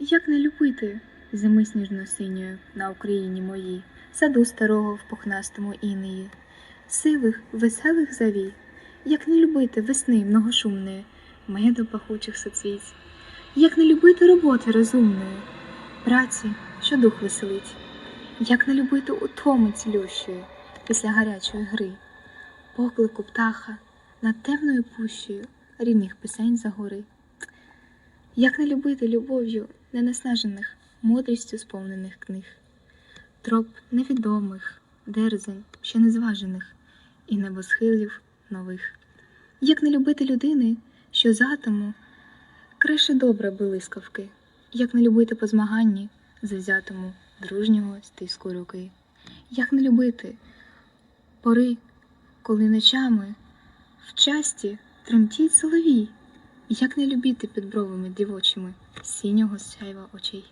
Як не любити зими сніжно-синьої на Україні моїй, саду старого в пухнастому інеї, сивих, веселих завій, як не любити весни многошумної, меду пахучих соцвіть, як не любити роботи розумної, праці, що дух веселить, як не любити утоми цілющої після гарячої гри, поклику птаха над темною пущею рідних пісень за гори. Як не любити любов'ю ненаснажених, мудрістю сповнених книг, троп невідомих, дерзень, ще незважених, і небосхилів нових. Як не любити людини, що з атому креше добре блискавки, як не любити по змаганні завзятому дружнього стиску руки, як не любити пори, коли ночами в часті тремтіть соловій, як не любити під бровами дівочими синього сяйва очей.